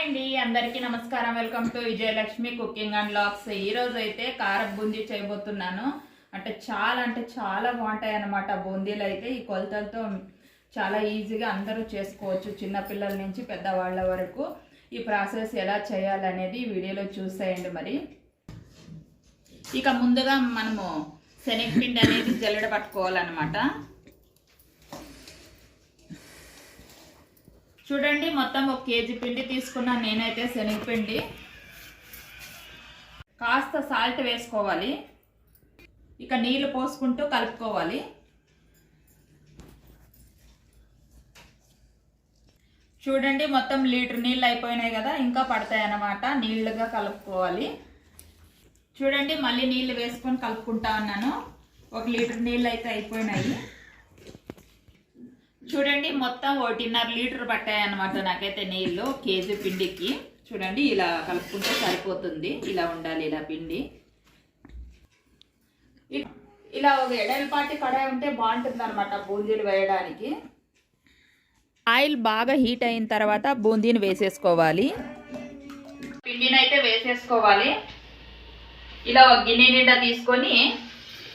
అండి. అందరికీ నమస్కారం. Welcome to Vijayalakshmi cooking and vlogs. ఈరోజు అయితే కార బూందీ చేయబోతున్నాను. అంటే చాలా అంటే చాలా బాగుంటాయి అన్నమాట బూందీలు అయితే. ఈ కొలతలతో చాలా ఈజీగా అందరూ చేసుకోవచ్చు చిన్నపిల్లల నుంచి పెద్దవాళ్ళ వరకు. ఈ ప్రాసెస్ ఎలా చేయాలనేది వీడియోలో చూసేయండి మరి. ఇక ముందుగా మనము శనగపిండి అనేది జల్లెడ పట్టుకోవాలన్నమాట. చూడండి మొత్తం ఒక కేజీ పిండి తీసుకున్నాను నేనైతే శనగపిండి. కాస్త సాల్ట్ వేసుకోవాలి. ఇక నీళ్ళు పోసుకుంటూ కలుపుకోవాలి. చూడండి మొత్తం లీటర్ నీళ్ళు అయిపోయినాయి కదా ఇంకా పడతాయి అన్నమాట. నీళ్ళుగా కలుపుకోవాలి. చూడండి మళ్ళీ నీళ్ళు వేసుకొని కలుపుకుంటా ఉన్నాను. ఒక లీటర్ నీళ్ళు అయితే అయిపోయినాయి. చూడండి మొత్తం ఒకటిన్నర లీటర్ పట్టాయి అనమాట నాకైతే నీళ్ళు కేజీ పిండికి. చూడండి ఇలా కలుపుకుంటే సరిపోతుంది. ఇలా ఉండాలి ఇలా పిండి. ఇలా ఒక ఎడలపాటి కడాయి ఉంటే బాగుంటుంది అనమాట బూందీలు వేయడానికి. ఆయిల్ బాగా హీట్ అయిన తర్వాత బూందీని వేసేసుకోవాలి. పిండిని అయితే వేసేసుకోవాలి. ఇలా ఒక గిన్నె నిండా తీసుకొని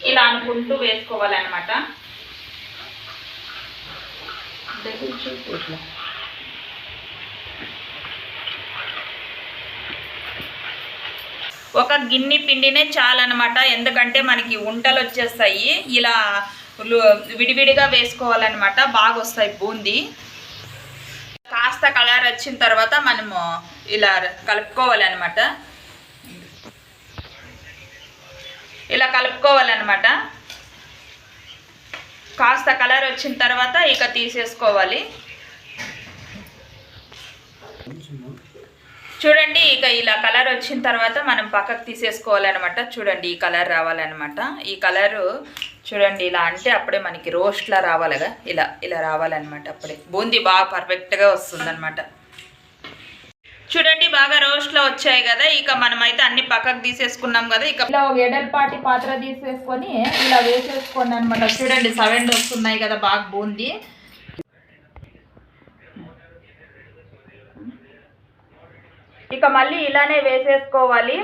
ఇలా అనుకుంటూ వేసుకోవాలన్నమాట. ఇట్లా ఒక గిన్నె పిండినే చాలన్నమాట. ఎందుకంటే మనకి ఉంటలు వచ్చేస్తాయి. ఇలా విడివిడిగా వేసుకోవాలన్నమాట. బాగా వస్తాయి బూందీ. కాస్త కలర్ వచ్చిన తర్వాత మనము ఇలా కలుపుకోవాలన్నమాట. ఇలా కలుపుకోవాలన్నమాట. కాస్త కలర్ వచ్చిన తర్వాత ఇక తీసేసుకోవాలి. చూడండి ఇక ఇలా కలర్ వచ్చిన తర్వాత మనం పక్కకు తీసేసుకోవాలన్నమాట. చూడండి ఈ కలర్ రావాలన్నమాట. ఈ కలరు చూడండి ఇలా అంటే అప్పుడే మనకి రోస్ట్లా రావాలిగా. ఇలా ఇలా రావాలన్నమాట అప్పుడే. బూందీ బాగా పర్ఫెక్ట్గా వస్తుందన్నమాట. చూడండి బాగా రోస్ట్లో వచ్చాయి కదా. ఇక మనమైతే అన్ని పక్కకు తీసేసుకున్నాం కదా. ఇక ఇలా ఎడల్పాటి పాత్ర తీసేసుకొని ఇలా వేసేసుకోండి అనమాట చూడండి సెవెన్ వస్తున్నాయి కదా బాగా బూందీ. ఇక మళ్ళీ ఇలానే వేసేసుకోవాలి.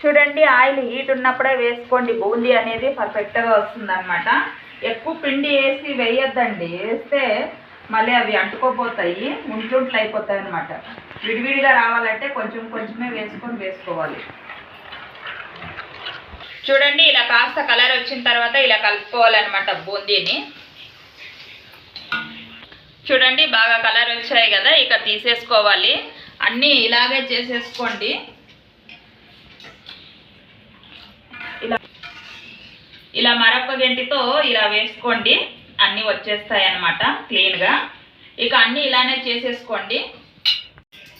చూడండి ఆయిల్ హీట్ ఉన్నప్పుడే వేసుకోండి. బూందీ అనేది పర్ఫెక్ట్గా వస్తుంది అనమాట ఎక్కువ పిండి వేసి వేయొద్దండి. వేస్తే మళ్ళీ అవి అంటుకోపోతాయి ఉంటుంట్లు అయిపోతాయి అనమాట విడివిడిగా రావాలంటే కొంచెం కొంచెమే వేసుకొని వేసుకోవాలి. చూడండి ఇలా కాస్త కలర్ వచ్చిన తర్వాత ఇలా కలుపుకోవాలన్నమాట బూందీని. చూడండి బాగా కలర్ వచ్చాయి కదా ఇక తీసేసుకోవాలి. అన్నీ ఇలాగే చేసేసుకోండి. ఇలా ఇలా మరొక గంటితో ఇలా వేసుకోండి. అన్నీ వచ్చేస్తాయి అనమాట క్లీన్గా. ఇక అన్నీ ఇలానే చేసేసుకోండి.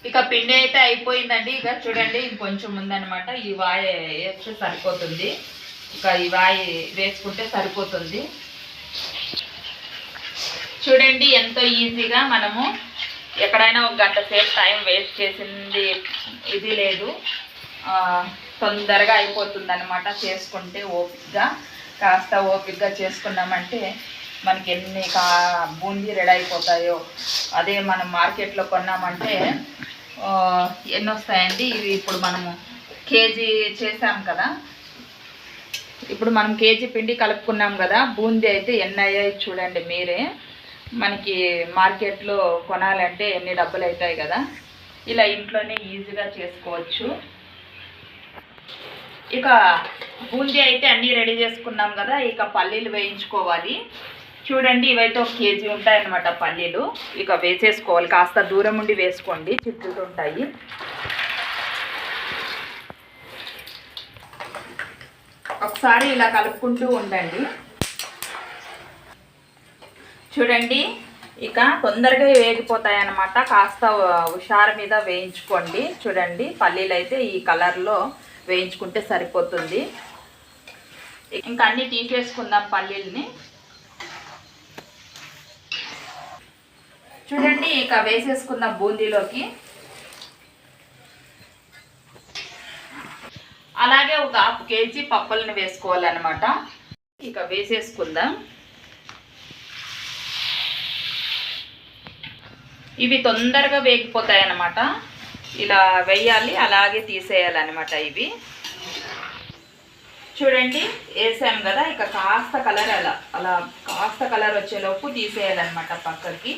ఇక పిండి అయితే అయిపోయిందండి. ఇక చూడండి ఇంకొంచెం ఉందనమాట ఈ వాయి వేస్తే సరిపోతుంది. ఇక ఈ వాయి వేసుకుంటే సరిపోతుంది. చూడండి ఎంతో ఈజీగా మనము ఎక్కడైనా ఒక గంట సేపు టైం వేస్ట్ చేసింది ఇది లేదు. తొందరగా అయిపోతుంది అనమాట చేసుకుంటే ఓపిక్గా కాస్త ఓపిక్గా చేసుకున్నామంటే మనకి ఎన్ని కా బూందీ రెడీ అయిపోతాయో అదే మనం మార్కెట్లో కొన్నామంటే ఎన్ని వస్తాయండి ఇవి ఇప్పుడు మనము కేజీ చేసాం కదా. ఇప్పుడు మనం కేజీ పిండి కలుపుకున్నాం కదా బూందీ అయితే ఎన్ని అయ్యాయి చూడండి మీరే. మనకి మార్కెట్లో కొనాలంటే ఎన్ని డబ్బులు అవుతాయి కదా. ఇలా ఇంట్లోనే ఈజీగా చేసుకోవచ్చు. ఇక బూందీ అయితే అన్నీ రెడీ చేసుకున్నాం కదా ఇక పల్లీలు వేయించుకోవాలి. చూడండి ఇవైతే ఒక కేజీ ఉంటాయన్నమాట పల్లీలు. ఇక వేసేసుకోవాలి. కాస్త దూరం ఉండి వేసుకోండి. చిట్టుతుంటాయి ఒకసారి ఇలా కలుపుకుంటూ ఉండండి. చూడండి. ఇక తొందరగా వేగిపోతాయి అన్నమాట కాస్త హుషారు మీద వేయించుకోండి. చూడండి. పల్లీలు అయితే ఈ కలర్లో వేయించుకుంటే సరిపోతుంది. ఇంకా అన్నీ తీసేసుకుందాం పల్లీల్ని. చూడండి ఇక వేసేసుకుందాం బూందీలోకి. అలాగే ఒక హాఫ్ కేజీ పప్పులను వేసుకోవాలన్నమాట. ఇక వేసేసుకుందాం. ఇవి తొందరగా వేగిపోతాయి అన్నమాట ఇలా వేయాలి అలాగే తీసేయాలన్నమాట ఇవి. చూడండి వేసాం కదా ఇక కాస్త కలర్ అలా అలా కాస్త కలర్ వచ్చేలోపు తీసేయాలన్నమాట పక్కకి.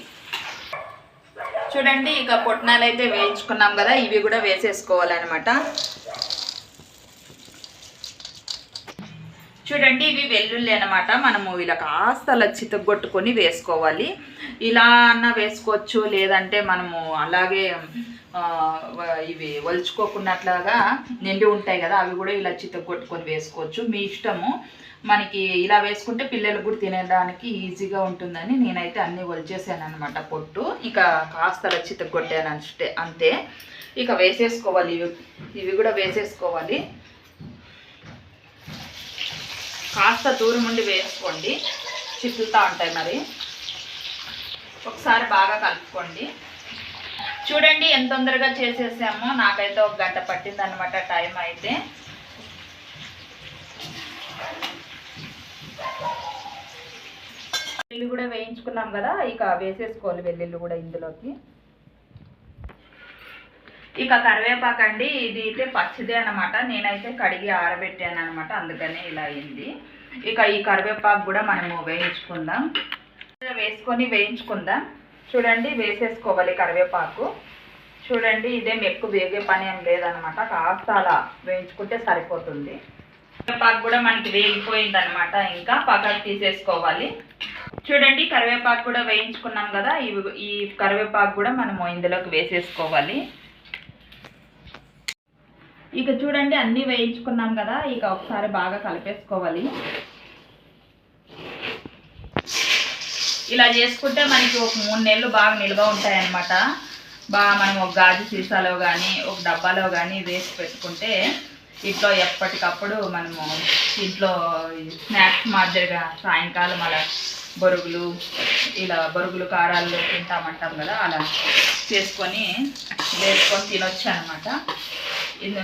చూడండి ఇక పొట్నాలు అయితే వేయించుకున్నాం కదా ఇవి కూడా వేసేసుకోవాలన్నమాట. చూడండి ఇవి వెల్లుల్లి అనమాట మనము ఇలా కాస్త అలా చితగొట్టుకొని వేసుకోవాలి. ఇలా అన్న వేసుకోవచ్చు లేదంటే మనము అలాగే ఇవి వలుచుకోకున్నట్లాగా నిండి ఉంటాయి కదా అవి కూడా ఇలా చితగొట్టుకొని వేసుకోవచ్చు. మీ ఇష్టము. మనకి ఇలా వేసుకుంటే పిల్లలు కూడా తినడానికి ఈజీగా ఉంటుందని నేనైతే అన్నీ వలిచేసాను అనమాట పొట్టు. ఇక కాస్త అలా చితగొట్టాను అంటే అంతే. ఇక వేసేసుకోవాలి. ఇవి ఇవి కూడా వేసేసుకోవాలి. కాస్త దూరం ఉండి వేసుకోండి. చిక్కులుతూ ఉంటాయి మరి. ఒకసారి బాగా కలుపుకోండి. చూడండి ఎంత తొందరగా చేసేసామో. నాకైతే ఒక గంట పట్టింది అనమాట టైం అయితే. వెల్లుల్లి కూడా వేయించుకున్నాం కదా ఇక వేసేసుకోవాలి వెల్లుల్లి కూడా ఇందులోకి. ఇక కరివేపాకు అండి ఇది అయితే పచ్చిదే అనమాట నేనైతే కడిగి ఆరబెట్టాను అనమాట అందుకనే ఇలా అయింది. ఇక ఈ కరివేపాకు కూడా మనము వేయించుకుందాం. వేసుకొని వేయించుకుందాం. చూడండి వేసేసుకోవాలి కరివేపాకు. చూడండి ఇదేం ఎక్కువ వేగే పని ఏం లేదనమాట. కాస్త అలా వేయించుకుంటే సరిపోతుంది. కరివేపాకు కూడా మనకి వేగిపోయింది అనమాట ఇంకా పక్కకు తీసేసుకోవాలి. చూడండి కరివేపాకు కూడా వేయించుకున్నాం కదా. ఇవి ఈ కరివేపాకు కూడా మనము ఇందులోకి వేసేసుకోవాలి. ఇక చూడండి అన్నీ వేయించుకున్నాం కదా. ఇక ఒకసారి బాగా కలిపేసుకోవాలి. ఇలా చేసుకుంటే మనకి ఒక మూడు నెలలు బాగా నిల్వ ఉంటాయన్నమాట. బాగా మనం ఒక గాజు సీసాలో కానీ ఒక డబ్బాలో కానీ వేసి పెట్టుకుంటే ఇంట్లో ఎప్పటికప్పుడు మనము ఇంట్లో స్నాక్స్ మాదిరిగా సాయంకాలం అలా బొరుగులు ఇలా బొరుగులు కారాలు తింటామంటాం కదా అలా చేసుకొని వేసుకొని తినొచ్చు అనమాట ఇది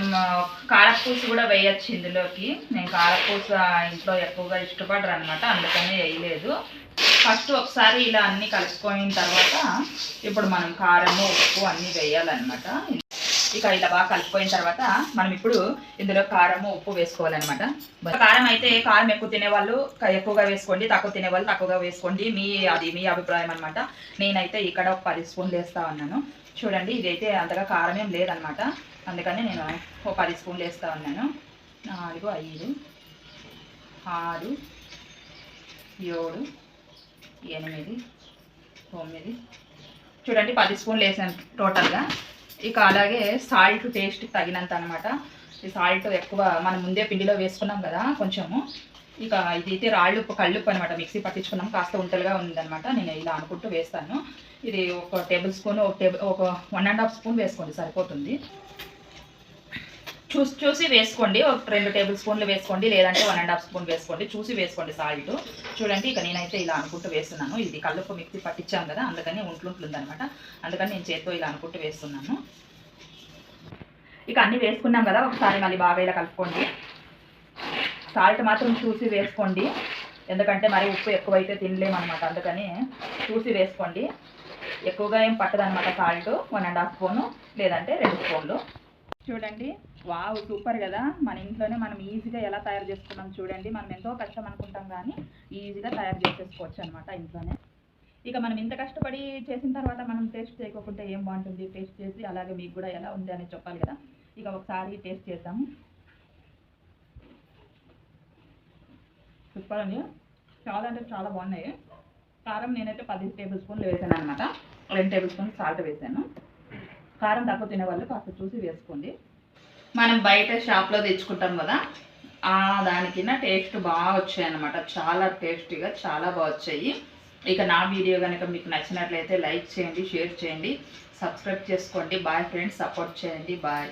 కారపూస కూడా వేయచ్చు ఇందులోకి. నేను కారపూస ఇంట్లో ఎక్కువగా ఇష్టపడరు అనమాట అందుకని వేయలేదు. ఫస్ట్ ఒకసారి ఇలా అన్నీ కలుపుకోయిన తర్వాత ఇప్పుడు మనం కారము ఉప్పు అన్నీ వేయాలన్నమాట. ఇక ఇలా బాగా కలిసిపోయిన తర్వాత మనం ఇప్పుడు ఇందులో కారము ఉప్పు వేసుకోవాలన్నమాట. కారం అయితే కారం ఎక్కువ తినేవాళ్ళు ఎక్కువగా వేసుకోండి తక్కువ తినేవాళ్ళు తక్కువగా వేసుకోండి. మీ అది మీ అభిప్రాయం అనమాట నేనైతే ఇక్కడ ఒక పది స్పూన్లు వేస్తా ఉన్నాను. చూడండి ఇదైతే అంతగా కారం ఏం లేదనమాట అందుకని నేను ఒక పది స్పూన్లు వేస్తా ఉన్నాను. నాలుగు ఐదు ఆరు ఏడు ఎనిమిది తొమ్మిది. చూడండి పది స్పూన్లు వేసాను టోటల్గా. ఇక అలాగే సాల్ట్ టేస్ట్ తగినంత అనమాట ఈ సాల్ట్ ఎక్కువ మనం ముందే పిండిలో వేసుకున్నాం కదా కొంచెము. ఇక ఇది అయితే రాళ్ళు ఉప్పు కళ్ళుప్పు అనమాట మిక్సీ పట్టించుకున్నాం. కాస్త ఉంటలుగా ఉందన్నమాట. నేను ఇలా అనుకుంటూ వేస్తాను. ఇది ఒక టేబుల్ స్పూన్ ఒక టేబుల్ ఒక వన్ అండ్ హాఫ్ స్పూన్ వేసుకోండి సరిపోతుంది. చూసి చూసి వేసుకోండి. ఒక రెండు టేబుల్ స్పూన్లు వేసుకోండి. లేదంటే వన్ అండ్ హాఫ్ స్పూన్ వేసుకోండి. చూసి వేసుకోండి సాల్ట్. చూడండి ఇక నేనైతే ఇలా అనుకుంటూ వేస్తున్నాను. ఇది కళ్ళుప్పు మిక్సీ పట్టించాం కదా అందుకని ఉంట్లుంటుంది అనమాట అందుకని నేను చేత్తో ఇలా అనుకుంటూ వేస్తున్నాను. ఇక అన్నీ వేసుకున్నాం కదా ఒకసారి మళ్ళీ బాగా ఇలా కలుపుకోండి. సాల్ట్ మాత్రం చూసి వేసుకోండి. ఎందుకంటే మరి ఉప్పు ఎక్కువైతే తినలేమన్నమాట. అందుకని చూసి వేసుకోండి. ఎక్కువగా ఏం పట్టదనమాట salt. One and half spoon లేదంటే రెండు స్పూన్లు. చూడండి. వావ్ సూపర్ కదా. మన ఇంట్లోనే మనం ఈజీగా ఎలా తయారు చేసుకున్నాం చూడండి. మనం ఎంతో కష్టం అనుకుంటాం కానీ ఈజీగా తయారు చేసేసుకోవచ్చు అనమాట ఇంట్లోనే. ఇక మనం ఇంత కష్టపడి చేసిన తర్వాత మనం టేస్ట్ చేయకుండా ఏం బాగుంటుంది? టేస్ట్ చేసి అలాగే మీకు కూడా ఎలా ఉంది అనేది చెప్పాలి కదా. ఇక ఒకసారి టేస్ట్ చేద్దాము సూపర్ అండి. చాలా అంటే చాలా బాగున్నాయి. కారం నేనైతే పది టేబుల్ స్పూన్లు వేసాను అనమాట రెండు టేబుల్ స్పూన్ సాల్ట్ వేసాను. కారం తక్కువ తినే వాళ్ళు కాస్త చూసి వేసుకోండి. మనం బయట షాప్లో తెచ్చుకుంటాం కదా ఆ టేస్ట్ బాగా వచ్చాయి అనమాట చాలా టేస్టీగా చాలా బాగా వచ్చాయి. ఇక నా వీడియో కనుక మీకు నచ్చినట్లయితే లైక్ చేయండి షేర్ చేయండి సబ్స్క్రైబ్ చేసుకోండి. బాయ్ ఫ్రెండ్స్ సపోర్ట్ చేయండి. బాయ్.